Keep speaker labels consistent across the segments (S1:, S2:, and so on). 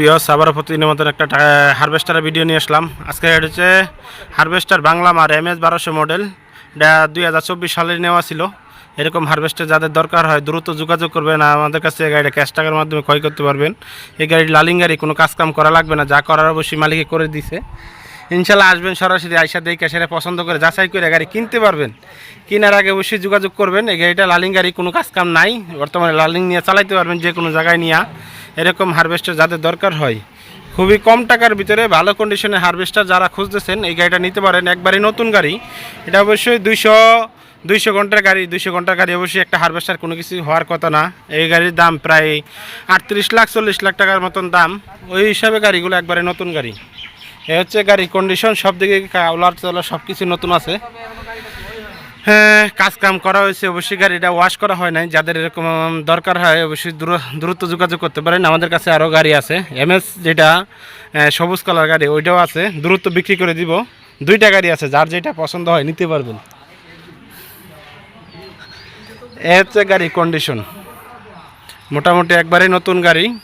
S1: বিয়স আবার প্রতিদিনের মতন একটা হারভেস্টারের ভিডিও নিয়ে আসলাম। আজকে এটা হচ্ছে হারভেস্টার বাংলা মার এম এস বারোশো মডেল এটা দুই হাজার চব্বিশ সালে নেওয়া ছিল। এরকম হারভেস্টার যাদের দরকার হয়, দ্রুত যোগাযোগ করবেন আর আমাদের কাছে এই গাড়িটা ক্যাশ টাকার মাধ্যমে ক্রয় করতে পারবেন। এই গাড়ি লালিং গাড়ি কোনো কাজকাম করা লাগবে না, যা করার অবশ্যই মালিকে করে দিছে। ইনশাল্লাহ আসবেন সরাসরি, আইসা দেখে সেটা পছন্দ করে যাচাই করে গাড়ি কিনতে পারবেন। কেনার আগে অবশ্যই যোগাযোগ করবেন। এই গাড়িটা লালিং গাড়ি কোনো কাজ কাম নাই। বর্তমানে লালিং নিয়ে চালাইতে পারবেন যে কোনো জায়গায় নিয়ে। এরকম হারভেস্টার যাদের দরকার হয়। খুবই কম টাকার ভিতরে ভালো কন্ডিশনের হারভেস্টার যারা খুঁজতেছেন, এই গাড়িটা নিতে পারেন। একবারই নতুন গাড়ি। এটা অবশ্যই দুইশো দুইশো ঘণ্টার গাড়ি, দুইশো ঘণ্টার গাড়ি অবশ্যই একটা হারভেস্টার কোনো কিছু হওয়ার কথা না। এই গাড়ির দাম প্রায় আটত্রিশ লাখ, চল্লিশ লাখ টাকার মতন দাম। ওই হিসাবে গাড়িগুলো একবারে নতুন গাড়ি। এ হচ্ছে গাড়ির কন্ডিশন সব দিকে কাউলার চালা সব কিছু নতুন আছে। হ্যাঁ কাজ করা হয়েছে। অবশ্যই গাড়িটা ওয়াশ করা হয় নাই। যাদের এরকম দরকার হয়, অবশ্যই দ্রু- দ্রুত যোগাযোগ করতে পারেন। আমাদের কাছে আরও গাড়ি আছে। এমএস যেটা সবুজ কালার গাড়ি, ওইটাও আছে। দ্রুত বিক্রি করে দিব। দুইটা গাড়ি আছে, যার যেটা পছন্দ হয়, নিতে পারবেন। এ হচ্ছে গাড়ি কন্ডিশন মোটামুটি একবারে নতুন গাড়ি।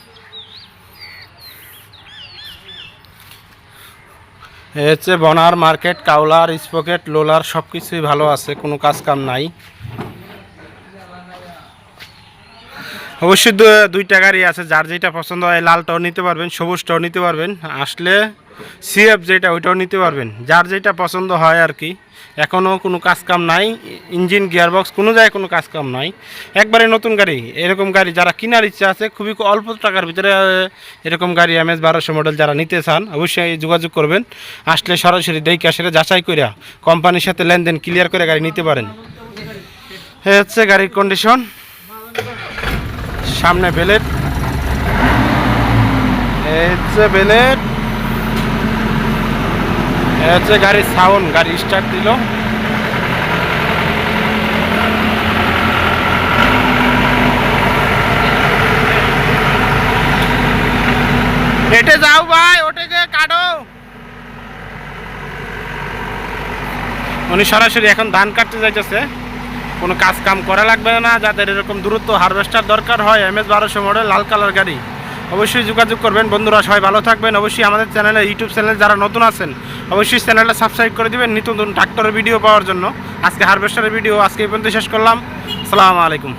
S1: হচ্ছে বনার মার্কেট কাউলার স্পকেট লোলার সব কিছুই ভালো আছে কোনো কাজ কাম নাই। অবশ্যই দু- দুইটা গাড়ি আছে, যার যেটা পছন্দ হয় লালটাও নিতে পারবেন সবুজ সবুজটাও নিতে পারবেন। আসলে সিএফ যেটা, ওইটাও নিতে পারবেন। যার যেটা পছন্দ হয় আর কি। এখনও কোনো কাজ কাম নাই, ইঞ্জিন, গিয়ারবক্স, কোনো জায়গায় কোনো কাজ কাম নাই। একবারে নতুন গাড়ি, এরকম গাড়ি যারা কেনার ইচ্ছা আছে, খুবই অল্প টাকার ভিতরে এরকম গাড়ি এম এস বারোশো মডেল যারা নিতে চান, অবশ্যই যোগাযোগ করবেন। আসলে সরাসরি দেখে আসলে যাচাই করে কোম্পানির সাথে লেনদেন ক্লিয়ার করে গাড়ি নিতে পারেন। হচ্ছে গাড়ির কন্ডিশন সামনে বেলেট। হচ্ছে বেলেট। হচ্ছে গাড়ির সাউন্ড, গাড়ি স্টার্ট দিল। হেঁটে যাও ভাই ওটে যে কাটো। উনি সরাসরি এখন ধান কাটতে যাইতেছে। কোনো কাজ কাম করা লাগবে না, যাদের এরকম দূরত্ব হারভেস্টার দরকার হয় এম এস বারোশো মডেল লাল কালার গাড়ি। অবশ্যই যোগাযোগ করবেন। বন্ধুরা, সবাই ভালো থাকবেন। অবশ্যই আমাদের চ্যানেলে ইউটিউব চ্যানেল যারা নতুন আছেন, অবশ্যই চ্যানেলটা সাবস্ক্রাইব করে দেবেন। নিত্য নতুন ট্রাক্টরের ভিডিও পাওয়ার জন্য। আজকে হারভেস্টারের ভিডিও আজকে এই পর্যন্ত শেষ করলাম। আসসালামু আলাইকুম।